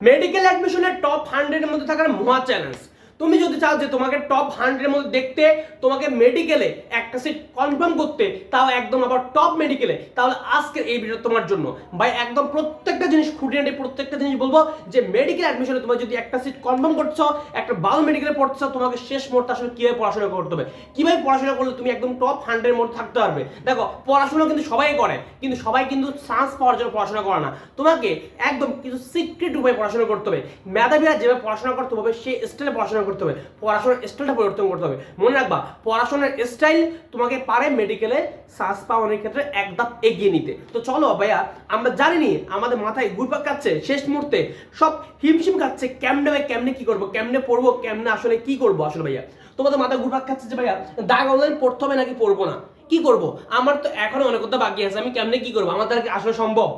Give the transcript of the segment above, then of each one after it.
Medical অ্যাডমিশনের top হান্ড্রেডের মধ্যে থাকার মহা চ্যালেঞ্জ তুমি যদি চাও যে তোমাকে টপ হান্ড্রেডের মধ্যে দেখতে, তোমাকে মেডিকেলে একটা সিট কনফার্ম করতে, তাও একদম আবার টপ মেডিকেলে তাহলে আজকের এই ভিডিও তোমার জন্য। ভাই, একদম প্রত্যেকটা জিনিস খুঁটিনাটি প্রত্যেকটা জিনিস বলব যে মেডিকেল অ্যাডমিশনে তোমার যদি একটা সিট কনফার্ম করছ, একটা ভালো মেডিকেলে পড়ছো তোমাকে শেষ মুহূর্তে আসলে কীভাবে পড়াশোনা করতে হবে? কীভাবে পড়াশোনা করলে তুমি একদম টপ হান্ড্রেডের মধ্যে থাকতে পারবে? দেখো, পড়াশোনা কিন্তু সবাই করে, কিন্তু সবাই কিন্তু চান্স পাওয়ার জন্য পড়াশোনা করে না। তোমাকে একদম কিছু সিক্রেট উপায়ে পড়াশোনা করতে হবে। মেধাবীরা যেভাবে পড়াশোনা করতে হবে সেই স্টাইলে পড়াশোনা করতে হবে, পড়াশোনার স্টাইলটা পরিবর্তন করতে হবে। মনে রাখবা, পড়াশোনার স্টাইল তোমাকে পারে মেডিকেলে চান্স পাওয়ার ক্ষেত্রে এক ধাপ এগিয়ে নিতে। তো চলো ভাইয়া, আমরা জানিনি আমাদের মাথায় ঘুরপাক খাচ্ছে, শেষ মুহূর্তে সব হিমশিম খাচ্ছে, কেমনে ভাই, কেমনে কি করব, কেমনে পড়ব, কেমনে আসলে কি করব আসলে ভাইয়া? তোমাদের মাথায় ঘুরপাক খাচ্ছে যে ভাইয়া, দাগ অনলাইন পড়তে হবে নাকি পড়ব না? কি করব? আমার তো এখনও অনেক কথা বাকি আছে, আমি কেমনে কি করব? আমার দ্বারা আসলে সম্ভব?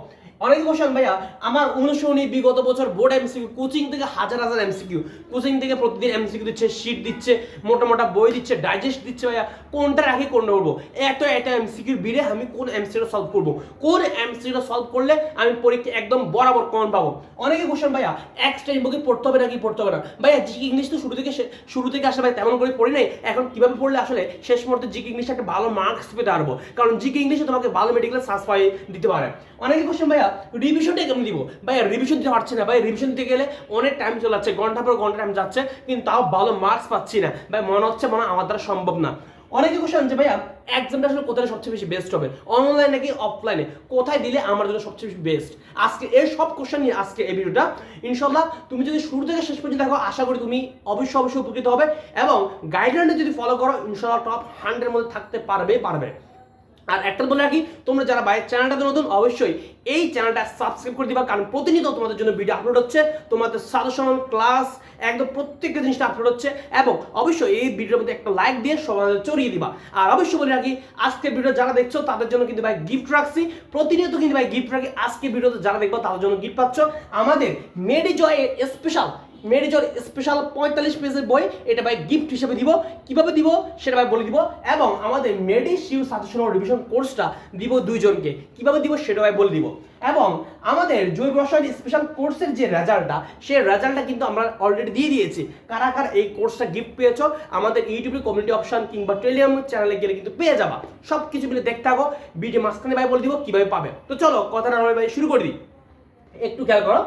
অনেক বসেন ভাইয়া, আমার অনুশীলনী বিগত বছর বোর্ড এমসিকিউ, কোচিং থেকে হাজার হাজার এমসিকিউ। কোচিং থেকে প্রতিদিন এমসিকিউ দিচ্ছে, শিট দিচ্ছে, মোটা মোটা বই দিচ্ছে, ডাইজেস্ট দিচ্ছে ভাইয়া। কোনটা রাখি, কোনটা করব এত একটা এমসিকিউর বিড়ে আমি কোন এমসিকিউটা সলভ করব? কোন এমসিকিউটা সলভ করলে আমি পরীক্ষা একদম বরাবর কমন পাবো? অনেকে কোশ্চেন ভাইয়া এক্সট্রা বুকে পড়তে হবে নাকি পড়তে হবে না? ভাইয়া, জিকে ইংলিশ তো শুরু থেকে শুরু থেকে আসলে ভাই, তেমন করে পড়ি নাই। এখন কীভাবে পড়লে আসলে শেষ মুহূর্তে জিকে ইংলিশে একটা ভালো মার্কস পেতে পারব? কারণ জিকে ইংলিশে তোমাকে ভালো মেডিকেল সার্চ পাই দিতে পারে। অনেকে কোশ্চেন ভাইয়া রিভিশনটা কেমন দিব? ভাইয়া রিভিশন দিতে পারছি না। ভাই রিভিশন দিতে গেলে অনেক টাইম চলে যাচ্ছে, ঘণ্টা পর ঘণ্টা টাইম যাচ্ছে, কিন্তু তাও ভালো মার্কস পাচ্ছি না। ভাই, মনে হচ্ছে মনে আমার দ্বারা সম্ভব না। অনেকে কোশ্চেন যে ভাইয়া এক্সামটা আসলে কোথায় সবচেয়ে বেশি বেস্ট হবে? অনলাইন নাকি অফলাইনে কোথায় দিলে আমার জন্য সবচেয়ে বেশি বেস্ট আজকে এর সব কোশ্চেন নিয়ে আজকে এই ভিডিওটা ইনশাল্লাহ তুমি যদি শুরু থেকে শেষ পর্যন্ত দেখো, আশা করি তুমি অবশ্যই অবশ্যই উপকৃত হবে। এবং গাইডলাইনে যদি ফলো করো ইনশাল্লাহ টপ হান্ড্রেডের মধ্যে থাকতে পারবে পারবে। আর একটা বলে রাখি, তোমরা যারা বাইরের চ্যানেলটাতে নতুন, অবশ্যই এই চ্যানেলটা সাবস্ক্রাইব করে দিবা, কারণ প্রতিনিয়ত তোমাদের জন্য ভিডিও আপলোড হচ্ছে, তোমাদের সাজেশন ক্লাস একদম প্রত্যেকটা জিনিসটা আপলোড হচ্ছে, এবং অবশ্যই এই ভিডিওর মধ্যে একটা লাইক দিয়ে সবাই চড়িয়ে দিবা। আর অবশ্যই বলে রাখি, আজকে ভিডিও যারা দেখছ, তাদের জন্য কিন্তু ভাই গিফট রাখছি। প্রতিনিয়ত কিন্তু ভাই গিফট রাখি, আজকে ভিডিওতে যারা দেখব, তাদের জন্য গিফট পাচ্ছ। আমাদের মেডিজয় স্পেশাল মেডিজর স্পেশাল পঁয়তাল্লিশ পেজের বই, এটা ভাই গিফট হিসেবে দিব। কীভাবে দিব? সেটা ভাই বলে দিব। এবং আমাদের মেডি শিউ সাজেশন রিভিশন কোর্সটা দিব দুইজনকে। কীভাবে দিব সেটা ভাই বলে দিব। এবং আমাদের জৈব রসায়ন স্পেশাল কোর্সের যে রেজাল্টটা সেই রেজাল্টটা কিন্তু আমরা অলরেডি দিয়ে দিয়েছি। কারা কারা এই কোর্সটা গিফট পেয়েছ, আমাদের ইউটিউবে কমিউনিটি অপশন কিংবা টেলিগ্রাম চ্যানেলে গেলে কিন্তু পেয়ে যাবা। সব কিছু মিলে দেখতে থাকো। ভিডিও মাঝখানে ভাই বলে দিব, কীভাবে পাবে। তো চলো, কথা না ভাই শুরু করে দিই। একটু খেয়াল করো।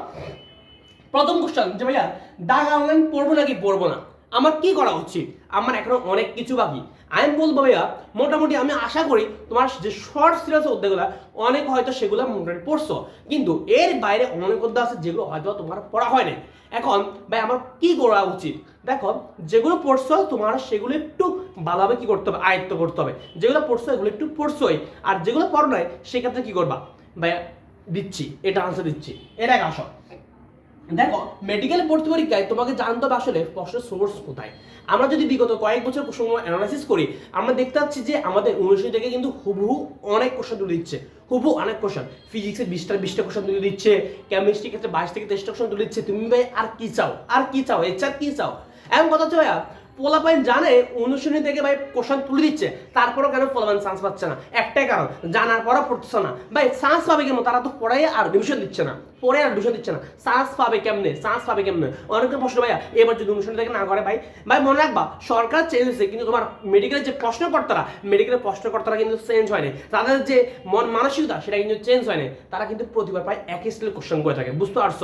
প্রথম কোশ্চেন যে ভাইয়া দাগ অনলাইন পড়ব নাকি পড়ব না? আমার কি করা উচিত? আমার এখনও অনেক কিছু বাকি। আমি বলব ভাইয়া, মোটামুটি আমি আশা করি তোমার যে শর্ট সিরিয়াস অধ্যায়গুলো, অনেক হয়তো সেগুলো মোটামুটি পড়ছো। কিন্তু এর বাইরে অনেক অধ্যায় আছে যেগুলো হয়তো তোমার পড়া হয় না এখন, ভাই, আমার কি করা উচিত? দেখো, যেগুলো পড়ছো, তোমার সেগুলো একটু ভালোভাবে কি করতে হবে? আয়ত্ত করতে হবে। যেগুলো পড়ছো, এগুলো একটু পড়ছোই। আর যেগুলো পড়ো নাই, সেক্ষেত্রে কি করবা? ভাইয়া, দিচ্ছি, এটা আনসার দিচ্ছি। এটা এক আসো। দেখো মেডিকেল ভর্তি পরীক্ষায় তোমাকে জানতে হবে আসলে প্রশ্নের সোর্স কোথায়। আমরা যদি বিগত কয়েক বছর সময় অ্যানালাইসিস করি, আমরা দেখতে পাচ্ছি যে আমাদের উনিশশো থেকে কিন্তু হুবহু অনেক কোশ্চেন তুলে দিচ্ছে। হুবহু অনেক কোশ্চেন ফিজিক্সের বিশটা বিশটা কোশ্চেন তুলে দিচ্ছে কেমিস্ট্রি ক্ষেত্রে বাইশ থেকে তেইশটা কোশ্চেন তুলে দিচ্ছে। তুমি ভাই, আর কি চাও? আর কি চাও? এর চার কি চাও? এমন কথা হচ্ছে ভাইয়া পোলাপাইন জানে অনুশীলনী থেকে ভাই কোশ্চেন তুলে দিচ্ছে, তারপরও কেন পোলাপাইন চান্স পাচ্ছে না? একটাই কারণ, জানার পরও পড়তেছে না। ভাই চান্স পাবে কেন তারা তো পড়াই আর ডিভিশন দিচ্ছে না। পড়ে আর ডিভিশন দিচ্ছে না। চান্স পাবে কেমনে? চান্স পাবে কেমনে? অনেকের প্রশ্ন, ভাইয়া, এবার যদি অনুশীলনী থেকে না করে, ভাই ভাই, মনে রাখবা, সরকার চেঞ্জ হয়েছে, কিন্তু তোমার মেডিকেলের যে প্রশ্নকর্তারা মেডিকেলের প্রশ্নকর্তারা কিন্তু চেঞ্জ হয়নি। তাদের যে মন মানসিকতা, সেটা কিন্তু চেঞ্জ হয়নি। তারা কিন্তু প্রতিবার প্রায় একই স্টাইলের কোশ্চেন করে থাকে। বুঝতে পারছ?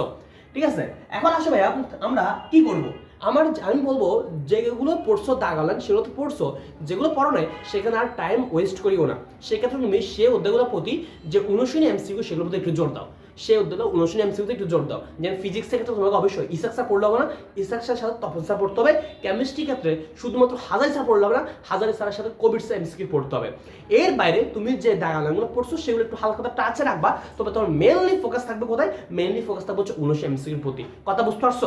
ঠিক আছে? এখন আসো, ভাইয়া, আমরা কি করব? আমার আমি বলব, যেগুলো পড়ছো দাগালান, সেগুলো তো পড়ছো, যেগুলো পড়ো নাই, সেখানে আর টাইম ওয়েস্ট করিও না। সেক্ষেত্রে তুমি সে অধ্যায়গুলোর প্রতি যে অনুশীলনী এমসিকিউ সেগুলোর প্রতি একটু জোর দাও। সে অধ্যায়গুলো অনুশীলনী এমসিকিউতে একটু জোর দাও। যেমন ফিজিক্সের ক্ষেত্রে তোমাকে অবশ্যই ইসাক্সা পড়লে হবে না। ইসাক্সার সাথে তপসা পড়তে হবে। কেমিস্ট্রি ক্ষেত্রে শুধুমাত্র হাজারি স্যার পড়লে হবে না, হাজারি স্যারের সাথে কোভিড এমসিকিউ পড়তে হবে। এর বাইরে তুমি যে দাগালানগুলো পড়ছো, সেগুলো একটু হালকা টাচে রাখবা। তবে তোমার মেনলি ফোকাস থাকবে কোথায়? মেনলি ফোকাস থাকবে হচ্ছে অনুশীলনী এমসিকিউর প্রতি। কথা বুঝতে পারছ?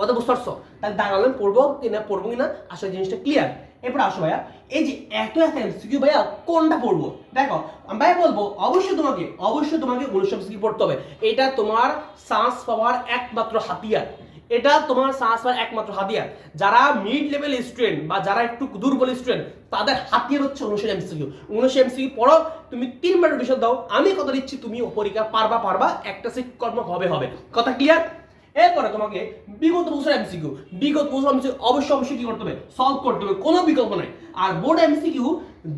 কথা বুঝতে তাহলে দাঁড়ালে পড়ব কিনা পড়ব কিনা আসলে জিনিসটা ক্লিয়ার এরপর আসো ভাইয়া, এই যে এত এত এমসিকিউ ভাইয়া, কোনটা পড়ব? দেখো ভাইয়া বলব, অবশ্যই তোমাকে অবশ্যই তোমাকে উনিশ এমসিকিউ পড়তে হবে। এটা তোমার শ্বাস পাওয়ার একমাত্র হাতিয়ার। এটা তোমার শ্বাস পাওয়ার একমাত্র হাতিয়ার। যারা মিড লেভেল স্টুডেন্ট বা যারা একটু দুর্বল স্টুডেন্ট তাদের হাতিয়ার হচ্ছে উনিশ এমসিকিউ উনিশ এমসিকিউ পড়ো, তুমি তিন তিনবার রিভিশন দাও, আমি কথা দিচ্ছি, তুমি পরীক্ষা পারবা পারবা, একটা সিট কর্ম হবে হবে। কথা ক্লিয়ার এরপরে তোমাকে বিগত বছর এমসিকিউ বিগত বছর এমসিকিউ অবশ্যই অবশ্যই কি করতে হবে? সলভ করতে হবে। কোনো বিকল্প নাই। আর বোর্ড এমসিকিউ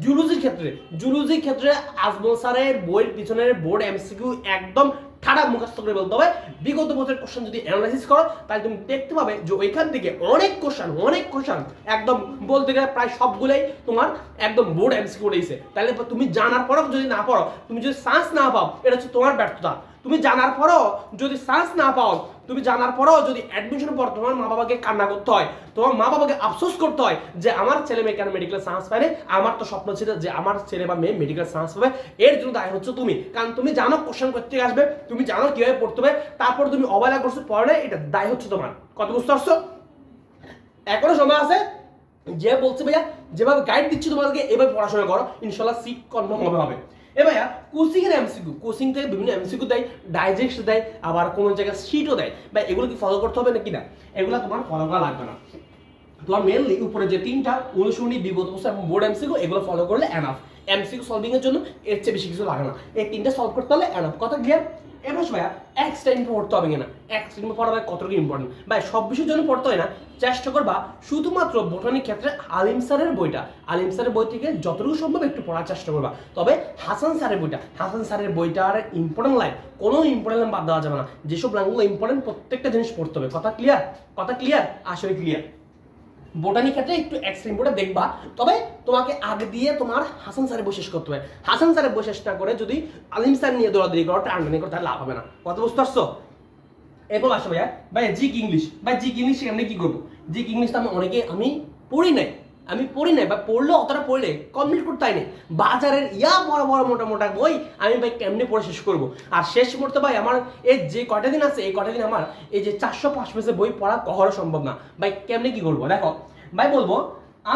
জুলজির ক্ষেত্রে জুলজির ক্ষেত্রে আজমল স্যারের বইয়ের পিছনের বোর্ড এমসিকিউ একদম ঠাডা মুখস্থ করে বলতে হবে। বিগত বছরের কোশ্চেন যদি অ্যানালাইসিস করো, তাহলে তুমি দেখতে পাবে যে ওইখান থেকে অনেক কোশ্চেন অনেক কোশ্চেন একদম বলতে গেলে প্রায় সবগুলোই তোমার একদম বোর্ড এমসিকিউ রয়েছে। তাহলে তুমি জানার পরও যদি না পড়ো, তুমি যদি চান্স না পাও, এটা হচ্ছে তোমার ব্যর্থতা। তুমি জানার পরও যদি চান্স না পাও, তুমি জানার পরও যদি অ্যাডমিশন পর তোমার মা বাবাকে কান্না করতে হয়, তোমার মা বাবাকে আফসোস করতে হয় যে আমার ছেলে মেয়ে কেন মেডিকেল সায়েন্স পায় আমার তো স্বপ্ন ছিল যে আমার ছেলে বা মেয়ে মেডিকেল সায়েন্স পাবে, এর জন্য দায় হচ্ছে তুমি। কারণ তুমি জানো কোশ্চেন করতে আসবে, তুমি জানো কীভাবে পড়তে হবে, তারপর তুমি অবহেলা করছ পড়ে এটা দায় হচ্ছে তোমার। কত বুঝতে পারছ? এখনও সময় আছে? যে বলছে ভাইয়া, যেভাবে গাইড দিচ্ছি তোমাদেরকে, এভাবে পড়াশোনা করো। ইনশাল্লাহ সিট কনফার্ম হবে হবে। এ ভাইয়া কোচিং এর এমসিকিউ কোচিং থেকে বিভিন্ন এমসিকিউ দেয় ডাইজেস্ট দেয়, আবার কোনো জায়গায় সিটও দেয়। বা এগুলো কি ফলো করতে হবে নাকি না? এগুলো তোমার ফলো করা লাগবে না। তোমার মেনলি উপরে যে তিনটা, অনুশীলনী বিগত বছর এবং বোর্ড এমসিকিউ এগুলো ফলো করলে এনাফ এমসিকিউ সলভিং এর জন্য এর চেয়ে বেশি কিছু লাগে না। এই তিনটা সলভ করতে হলে এনাফ কথা ক্লিয়ার এবার ভাইয়া এক্সট্রা ইনফো পড়তে হবে না এক্সট্রা ইনফো পড়া ভাই কতটুকু ইম্পর্টেন্ট ভাই, সব বিষয়ের জন্য পড়তে হয় না। চেষ্টা করবা, শুধুমাত্র বোটানিক ক্ষেত্রে আলিম স্যারের বইটা, আলিম স্যারের বই থেকে যতটুকু সম্ভব একটু পড়ার চেষ্টা করবা। তবে হাসান স্যারের বইটা, হাসান স্যারের বইটার ইম্পর্টেন্ট লাইন কোনো ইম্পর্টেন্ট লাইন বাদ দেওয়া যাবে না। যেসব লাইনগুলো ইম্পর্টেন্ট প্রত্যেকটা জিনিস পড়তে হবে। কথা ক্লিয়ার কথা ক্লিয়ার আসলে ক্লিয়ার বোটানি ক্ষেত্রে একটু এক্সট্রিম বোর্ডে দেখবা। তবে তোমাকে আগ দিয়ে তোমার হাসান স্যারের বৈশেষ করতে হবে। হাসান স্যারের না করে যদি আলিম স্যার নিয়ে দৌড়াদৌড়ি করো টান্ডানি করো তাহলে লাভ হবে না। কথা বুঝতে পারছ? এরপর আসো ভাইয়া। ভাই জিক ইংলিশ। ভাই জিক ইংলিশ আমি কি করব? জিক ইংলিশটা আমি অনেকে আমি পড়ি নাই। আমি পড়ি নাই, বা পড়লেও অতটা পড়লে কমপ্লিট করতে হয় না বাজারের ইয়া বড় বড় মোটা মোটা বই আমি ভাই কেমনি পড়ে শেষ করব? আর শেষ করতে ভাই আমার এই যে কটা দিন আছে, এই কটা দিন আমার এই যে চারশো পাঁচ পেজের বই পড়া কখনো সম্ভব না। ভাই কেমনি কি করব? দেখো, ভাই বলব,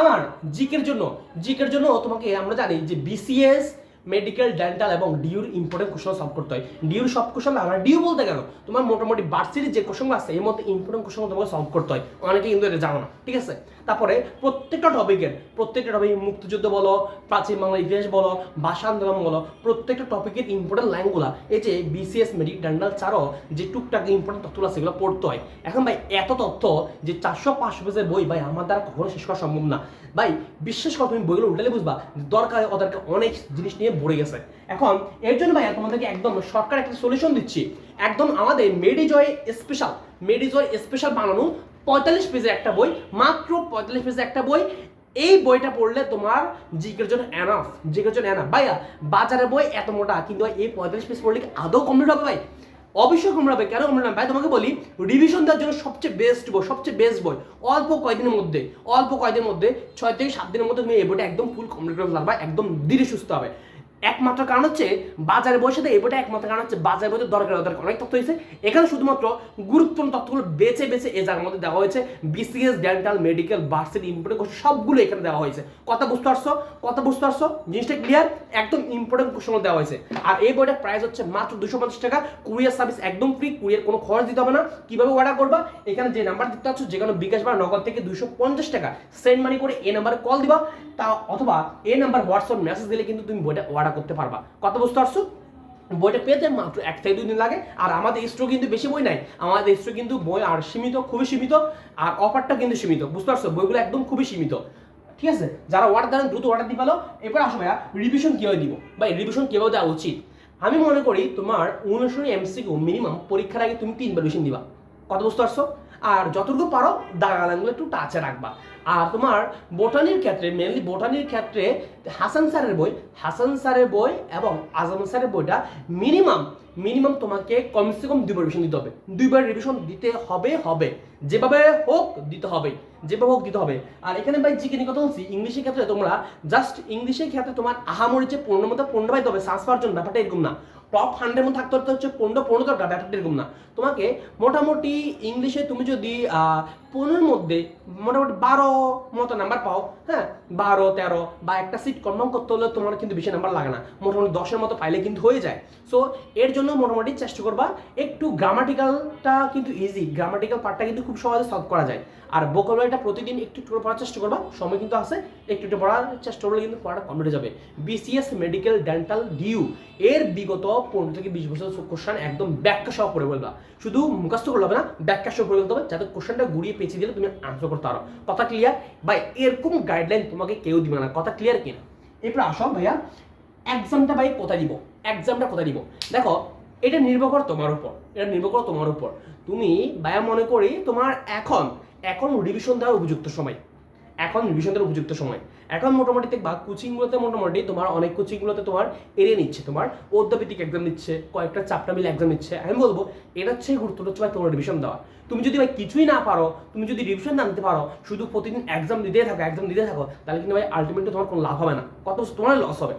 আমার জিকের জন্য জিকের জন্য তোমাকে আমরা জানি যে বিসিএস মেডিকেল ডেন্টাল এবং ডিউর ইম্পর্টেন্ট কোশ্চেন সলভ করতে হয়। ডিউর সব কোশ্চেন আমরা ডিউ বলতে কেন? তোমার মোটামুটি ভার্সিটির যে কোশ্চেন আছে এর মধ্যে ইম্পর্টেন্ট কোশ্চেন তোমাকে সলভ করতে হয়। অনেকে কিন্তু এটা জানো না, ঠিক আছে? তারপরে প্রত্যেকটা টপিকের, প্রত্যেকটা টপিক মুক্তিযুদ্ধ বলো, প্রাচীন বাংলা ইতিহাস বলো, ভাষা আন্দোলন বলো, প্রত্যেকটা টপিকের ইম্পর্টেন্ট লাইনগুলো এই যে বিসিএস মেডিকেল ডেন্টাল ছাড়াও যে টুকটাক ইম্পর্টেন্ট তথ্যগুলো সেগুলো পড়তে হয়। এখন ভাই, এত তথ্য যে চারশো পাঁচশো পেজের বই ভাই, আমার দ্বারা কখনো শেষ করা সম্ভব না। ভাই, বিশ্বাস করো তুমি বইগুলো উল্টালে বুঝবা, দরকার ওদেরকে অনেক জিনিস নিয়ে ভরে গেছে। এখন, এর জন্য ভাই তোমাদেরকে একদম সরকার একটা সলিউশন দিচ্ছি। একদম আমাদের মেডিজয় স্পেশাল মেডিজয় স্পেশাল বানানো পঁয়তাল্লিশ পেজের একটা বই, মাত্র পঁয়তাল্লিশ পেজের একটা বই। এই বইটা পড়লে তোমার জিকের জন্য এনাফ জিকের জন্য এনাফ ভাইয়া, বাজারের বই এত মোটা, কিন্তু এই পঁয়তাল্লিশ পেজ পড়লে আদৌ কমপ্লিট হবে ভাই? অবশ্যই হবে। কেন হবে ভাই, তোমাকে বলি রিভিশন দেওয়ার জন্য সবচেয়ে বেস্ট বই, সবচেয়ে বেস্ট বই, অল্প কয়দিনের মধ্যে, অল্প কয়দিনের মধ্যে, ছয় থেকে সাত দিনের মধ্যে তুমি এই বইটা একদম ফুল কমপ্লিট করে পারবা, একদম ধীরে সুস্থ হবে। একমাত্র কারণ হচ্ছে বাজারে বসে দেয় এটা একমাত্র কারণ হচ্ছে বাজারে বইতে দরকার দরকার, অনেক তথ্য হয়েছে। এখানে শুধুমাত্র গুরুত্বপূর্ণ তথ্যগুলো বেছে বেছে এ জায়গার মধ্যে দেওয়া হয়েছে। BCS dental medical varsity important course সবগুলো এখানে দেওয়া হয়েছে। কথা বুঝতে পারছ? কথা বুঝতে পারছ? জিনিসটা ক্লিয়ার একদম ইম্পর্টেন্ট কোশ্চেন দেওয়া হয়েছে। আর এই বইটার প্রাইস হচ্ছে মাত্র দুশো পঞ্চাশ টাকা। কুরিয়ার সার্ভিস একদম ফ্রি কুরিয়ার কোনো খরচ দিতে হবে না। কীভাবে অর্ডার করবা? এখানে যে নাম্বার দিতে পারছ যে কোনো বিকাশ বা নগদ থেকে দুশো পঞ্চাশ টাকা। সেন্ড মানি করে এই নাম্বারে কল দিবা। তা অথবা এই নাম্বার হোয়াটসঅ্যাপ মেসেজ দিলে কিন্তু তুমি বইটা অর্ডার করতে পারবা। কথা বুঝতে পারছ বইটা পেতে মাত্র এক থেকে দুই দিন লাগে। আর আমাদের স্টোর কিন্তু বেশি বই নাই। আমাদের স্টোর কিন্তু বই আর সীমিত, খুবই সীমিত, আর অফারটা কিন্তু সীমিত। বুঝতে পারছ? বইগুলো একদম খুবই সীমিত। ঠিক আছে? যারা অর্ডার দেন, দ্রুত অর্ডার দিয়ে পেল এরপর আসো ভাইয়া রিভিশন কীভাবে দিব? বা রিভিশন কীভাবে দেওয়া উচিত? আমি মনে করি তোমার অনুসরণী এমসিকিউ মিনিমাম পরীক্ষার আগে তুমি তিনবার রিভিশন দিবা। কত বুঝতে পারছ আর যতটুকু পারো দাগালানগুলো একটু টাচে রাখবা। আর তোমার বোটানির ক্ষেত্রে মেনলি বোটানির ক্ষেত্রে হাসান স্যারের বই, হাসান স্যারের বই এবং আজম স্যারের বইটা মিনিমাম মিনিমাম তোমাকে কমসে কম দুইবার রিভিশন দিতে হবে। দুইবার রিভিশন দিতে হবে হবে। যেভাবে হোক দিতে হবে, যেভাবে হোক দিতে হবে। আর এখানে ভাই জিকে নিয়ে কথা বলছি, ইংলিশের ক্ষেত্রে তোমরা জাস্ট ইংলিশের ক্ষেত্রে তোমার আহামরি যে পনেরো মতো পনেরো পাইতে হবে সার্চ পাওয়ার জন্য ব্যাপারটা এরকম না। টপ হান্ড্রেড মধ্যে থাকতে হচ্ছে পনেরো পনেরো দরকার ব্যাপারটা এরকম না। তোমাকে মোটামুটি ইংলিশে তুমি যদি পনেরোর মধ্যে মোটামুটি বারো মতো নাম্বার পাও হ্যাঁ বারো, তেরো বা একটা সিট কনফার্ম করতে হলে তোমার কিন্তু বেশি নাম্বার লাগে না। মোটামুটি দশের মতো পাইলে কিন্তু হয়ে যায়। সো এর জন্য মোটামুটি চেষ্টা করবা, একটু গ্রামাটিক্যালটা কিন্তু ইজি গ্রামাটিক্যাল পার্টটা কিন্তু খুব সহজে সলভ করা যায়। আর ভোকাবুলারিটা প্রতিদিন একটু একটু পড়ার চেষ্টা করবা, সময় কিন্তু আছে, একটু একটু পড়ার চেষ্টা করলে কিন্তু পড়াটা কমপ্লিট যাবে। বিসিএস মেডিকেল ডেন্টাল ডিউ এর বিগত পনেরো থেকে বিশ বছর কোশ্চেন একদম ব্যাখ্যা সহ পড়ে বলবা। শুধু মুখস্থ করলে হবে না, ব্যাখ্যা সহ পড়ে বলতে হবে, যাতে কোশ্চেনটা ঘুরিয়ে পেঁচিয়ে দিলে তুমি আনসার করতে পারো। কথা ক্লিয়ার বা এরকম গাইডলাইন তোমাকে কেউ দিবে না। কথা ক্লিয়ার কিনা? এরপর আসো ভাইয়া এক্সামটা ভাই কোথায় দিব? এক্সামটা কোথায় দিব? দেখো এটা নির্ভর করে তোমার উপর। এটা নির্ভর করে তোমার উপর। তুমি ভাইয়া মনে করি তোমার এখন এখন রিভিশন দেওয়ার উপযুক্ত সময়। এখন রিভিশন দেওয়ার উপযুক্ত সময়। এখন মোটামুটি দেখবা কোচিংগুলোতে মোটামুটি তোমার অনেক কোচিংগুলোতে তোমার এড়িয়ে নিচ্ছে। তোমার অধ্যাপিতিক এক্সাম নিচ্ছে, কয়েকটা চাপটা মিলে এক্সাম নিচ্ছে। আমি বলব, এটা হচ্ছে গুরুত্বটা হচ্ছে ভাই তোমার রিভিশন দেওয়া। তুমি যদি ভাই কিছুই না পারো, তুমি যদি রিভিশন না নিতে পারো, শুধু প্রতিদিন এক্সাম দিতে থাকো এক্সাম দিতে থাকো, তাহলে কিন্তু ভাই আলটিমেটলি তোমার কোনো লাভ হবে না। কত তোমার লস হবে।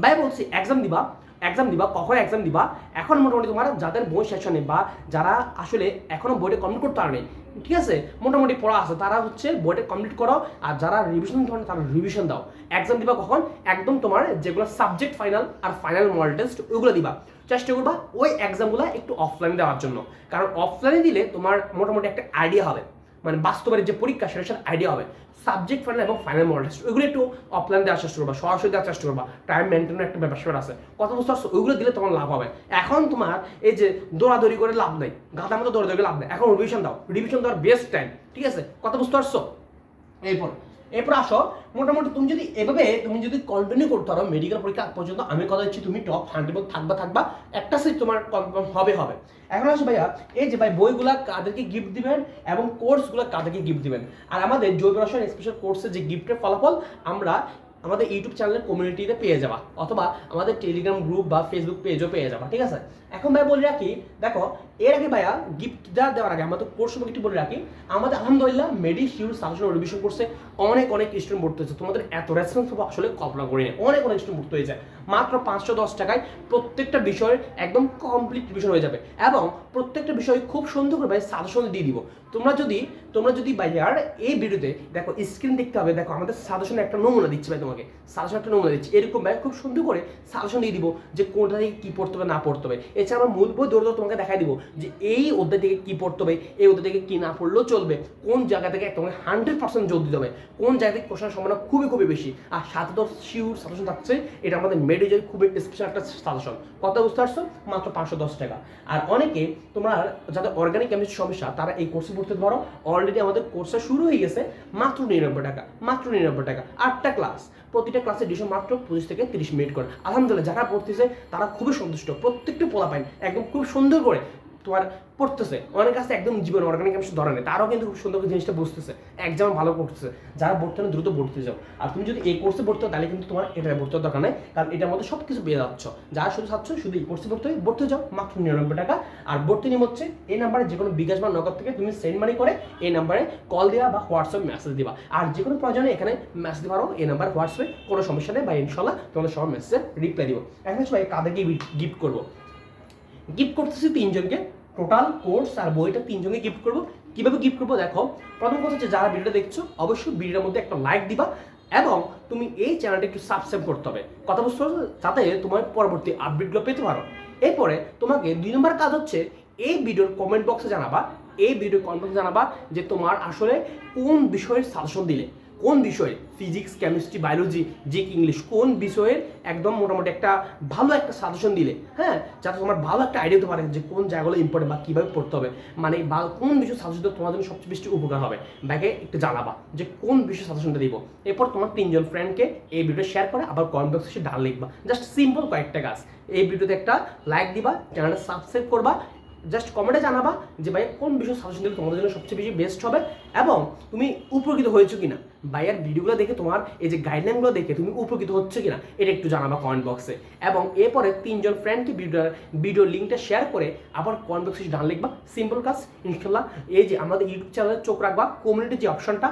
ভাই বলছি এক্সাম দিবা এক্সাম দিবা, কখন এক্সাম দিবা, এখন মোটামুটি তোমার যাদের বই সেশনে বা যারা আসলে এখনও বইটা কমপ্লিট করতে পারেনি, ঠিক আছে? মোটামুটি পড়া আছে, তারা হচ্ছে বইটা কমপ্লিট করো, আর যারা রিভিশন পারে তারা রিভিশন দাও। এক্সাম দিবা কখন? একদম তোমার যেগুলো সাবজেক্ট ফাইনাল আর ফাইনাল মডেল টেস্ট ওইগুলো দিবা। চেষ্টা করবা ওই এক্সামগুলো একটু অফলাইনে দেওয়ার জন্য। কারণ অফলাইনে দিলে তোমার মোটামুটি একটা আইডিয়া হবে। মানে বাস্তবের যে পরীক্ষা, সেটা সেটা আইডিয়া হবে। সাবজেক্ট ফাইনাল এবং ফাইনাল মডেল টেস্ট ওইগুলো একটু অফলাইন দেওয়ার চেষ্টা করবা, সরাসরি দেওয়ার চেষ্টা করবা। টাইম মেনটেনের একটা ব্যাপার স্যাপার আছে। কত বুঝতে পারছ ওইগুলো দিলে তোমার লাভ হবে। এখন তোমার এই যে দৌড়াদৌড়ি করে লাভ নেই গাঁদা মতো দৌড়াদৌড়ি লাভ নেই। এখন রিভিশন দাও রিভিশন দেওয়ার বেস্ট টাইম ঠিক আছে? কত বুঝতে পারছ? এরপর এরপর আসো, মোটামুটি তুমি যদি এভাবে তুমি যদি কন্টিনিউ করতে পারো মেডিকেল পরীক্ষা পর্যন্ত, আমি কথা দিচ্ছি তুমি টপ হান্ড্রেড থাকবা থাকবা, একটা সিট তোমার কনফার্ম হবে হবে। এখন আসো ভাইয়া, এই যে ভাই বইগুলা কাদেরকে গিফট দিবেন এবং কোর্সগুলো কাদেরকে গিফট দিবেন? আর আমাদের জৈব রসায়ন স্পেশাল কোর্সের যে গিফটের ফলাফল, আমরা আমাদের ইউটিউব চ্যানেলের কমিউনিটিতে পেয়ে যাবা, অথবা আমাদের টেলিগ্রাম গ্রুপ বা ফেসবুক পেজও পেয়ে যাবা, ঠিক আছে? এখন ভাই বলে রাখি, দেখো এর আগে ভাইয়া গিফট দেওয়ার দেওয়ার আগে আমাদের কোর্স সম্পর্কে একটু বলে রাখি, আমাদের আলহামদুলিল্লাহ মেডি শিউর সাজেশন রিভিশন কোর্সে অনেক অনেক স্টুডেন্ট ভর্তি হয়েছে। তোমাদের এত রেসপন্স আসলে কল্পনা করি না অনেক অনেক স্টুডেন্ট ভর্তি হয়েছে মাত্র পাঁচশো দশ টাকায় প্রত্যেকটা বিষয়ের একদম কমপ্লিট রিভিশন হয়ে যাবে। এবং প্রত্যেকটা বিষয় খুব সুন্দর করে ভাই সাজেশন দিয়ে দিব। তোমরা যদি তোমরা যদি ভাইয়ার এই ভিডিওতে দেখো স্ক্রিন দেখতে হবে, দেখো আমাদের সাজেশন একটা নমুনা দিচ্ছে ভাই তোমাকে। সাজেশন একটা নমুনা দিচ্ছি। এরকম ভাই খুব সুন্দর করে সাজেশন দিয়ে দিব যে কোনটা থেকে কি পড়তে হবে, না পড়তে হবে। এছাড়া আমরা মূল বই দৌড় তোমাকে দেখাই দিব। যে এই অধ্যায় থেকে কি পড়তে হবে, এই অধ্যায় থেকে কি না পড়লেও চলবে, কোন জায়গা থেকে তোমাকে হান্ড্রেড পার্সেন্ট জোর দিতে হবে, কোন জায়গা থেকে কোশ্চেনের সম্ভাবনা খুবই খুবই বেশি। আর সাথে তো শিউর সাজেশন থাকছে, এটা আমাদের মেডিজের খুবই স্পেশাল একটা সাজেশন কত বুঝতে পারছ? মাত্র পাঁচশো দশ টাকা। আর অনেকে তোমরা যাদের অর্গানিক কেমিস্ট্রি সমস্যা, তারা এই কোর্সে পড়তে পারো। অলরেডি আমাদের কোর্সটা শুরু হয়ে গেছে, মাত্র নিরানব্বই টাকা, মাত্র নিরানব্বই টাকা। আটটা ক্লাস প্রতিটা ক্লাসে ডিউশন মাত্র পঁচিশ থেকে তিরিশ মিনিট করে। আলহামদুলিল্লাহ, যারা পড়তেছে তারা খুবই সন্তুষ্ট। প্রত্যেকটা পোলা পাইন একদম খুব সুন্দর করে তোমার পড়তেছে। অনেক কাছে একদম জীবন অর্গানিক কেমিস্ট্রি ধরে নেই। তারাও কিন্তু খুব সুন্দর জিনিসটা বুঝতেছে। একদম ভালো করতেছে। যারা ভর্তি দ্রুত ভর্তি যাও। আর তুমি যদি এই কোর্সে ভর্তি হও, তাহলে কিন্তু তোমার এটা ভর্তি হওয়ার দরকার নেই। কারণ এটার মধ্যে সব কিছু পেয়ে যাচ্ছ। যারা শুধু চাচ্ছ, শুধু এই কোর্সে ভর্তি হয়ে ভর্তি যাও। মাত্র নিরানব্বই টাকা। আর ভর্তি নিয়ম হচ্ছে, এই নাম্বারে যে কোনো বিকাশ বা নগদ থেকে তুমি সেন্ড মানি করে এই নাম্বারে কল দেওয়া বা হোয়াটসঅ্যাপ মেসেজ দিবা। আর যে কোনো প্রয়োজনে এখানে মেসেজ পারো এই নাম্বার হোয়াটসঅ্যাপে কোনো সমস্যা নেই বা ইনশাল্লাহ তোমাদের সব মেসেজে রিপ্লাই দিব। এখন ভাই, কাদেরকে গিফট করব। গিফট করতেছি তিনজনকে। টোটাল কোর্স আর বইটা তিনজনকে গিফট করব। কীভাবে গিফট করব দেখো, প্রথম কথা হচ্ছে যারা ভিডিওটা দেখছ, অবশ্যই ভিডিওর মধ্যে একটা লাইক দিবা এবং তুমি এই চ্যানেলটা একটু সাবস্ক্রাইব করতে হবে। কথা বুঝতে পারছ? যাতে তোমার পরবর্তী আপডেটগুলো পেতে পারো। এরপরে তোমাকে দুই নম্বর কাজ হচ্ছে, এই ভিডিওর কমেন্ট বক্সে জানাবা। এই ভিডিওর কমেন্ট বক্সে জানাবা যে তোমার আসলে কোন বিষয়ের সাজেশন দিলে। কোন বিষয়ে? ফিজিক্স কেমিস্ট্রি বায়োলজি জিক ইংলিশ কোন বিষয়ের একদম মোটামুটি একটা ভালো একটা সাজেশন দিলে হ্যাঁ? যাতে তোমার ভালো একটা আইডিয়া হতে পারে যে কোন জায়গাগুলো ইম্পর্টেন্ট বা কীভাবে পড়তে হবে। মানে বা কোন বিষয় সাজেশন তোমার জন্য সবচেয়ে বেশি উপকার হবে? ব্যাগে একটু জানাবা যে কোন বিষয়ে সাজেশনটা দিব। এরপর তোমার তিনজন ফ্রেন্ডকে এই ভিডিও শেয়ার করে, আবার কমেন্ট বক্সে এসে ডান লিখবা। জাস্ট সিম্পল কয়েকটা কাজ। এই ভিডিওতে একটা লাইক দিবা চ্যানেলটা সাবস্ক্রাইব করবা জাস্ট কমেন্টে জানাবা যে ভাই কোন বিষয় সাজেশন দিলে তোমাদের জন্য সবচেয়ে বেশি বেস্ট হবে এবং তুমি উপকৃত হয়েছো কিনা। ভাইয়ার ভিডিওগুলো দেখে তোমার এই যে গাইডলাইনগুলো দেখে তুমি উপকৃত হচ্ছে কিনা, এটা একটু জানাবা কমেন্ট বক্সে এবং এরপরে তিনজন ফ্রেন্ডকে ভিডিও ভিডিও লিঙ্কটা শেয়ার করে আবার কমেন্ট বক্সে ডান লিখবা সিম্পল কাজ, ইনশাল্লাহ। এই যে আমাদের ইউটিউব চ্যানেলে চোখ রাখবা কমিউনিটি যে অপশনটা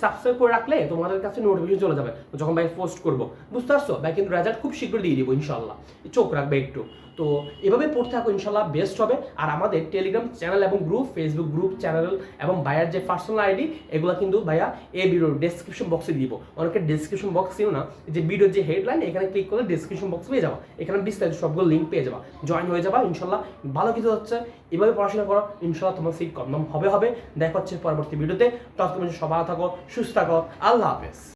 সাবস্ক্রাইব করে রাখলে তোমাদের কাছে নোটিফিকেশন চলে যাবে। যখন ভাই পোস্ট করব, বুঝতে পারছ? ভাই কিন্তু রেজাল্ট খুব শীঘ্রই দিয়ে দিব, ইনশাল্লাহ। চোখ রাখবে একটু। তো এভাবে পড়তে থাকো, ইনশাল্লাহ বেস্ট হবে। আর আমাদের টেলিগ্রাম চ্যানেল এবং গ্রুপ ফেসবুক গ্রুপ চ্যানেল এবং ভাইয়ার যে পার্সোনাল আইডি এগুলো কিন্তু ভাইয়া এই ভিডিওর ডেসক্রিপশন বক্সে দিব। অনেকে ডেসক্রিপশন বক্স ছিল না, যে ভিডিও যে হেডলাইন এখানে ক্লিক করলে ডেসক্রিপশন বক্স পেয়ে যাবা। এখানে বিস্তারিত সবগুলো লিঙ্ক পেয়ে যাবা। জয়েন হয়ে যাবা, ইনশাল্লাহ ভালো কিছু হচ্ছে। এভাবে পড়াশোনা করো, ইনশাল্লাহ তোমার সিট কনফার্ম হবে হবে। দেখা হচ্ছে পরবর্তী ভিডিওতে ততক্ষণ সবাই থাকো, সুস্থ থাকো। আল্লাহ হাফেজ।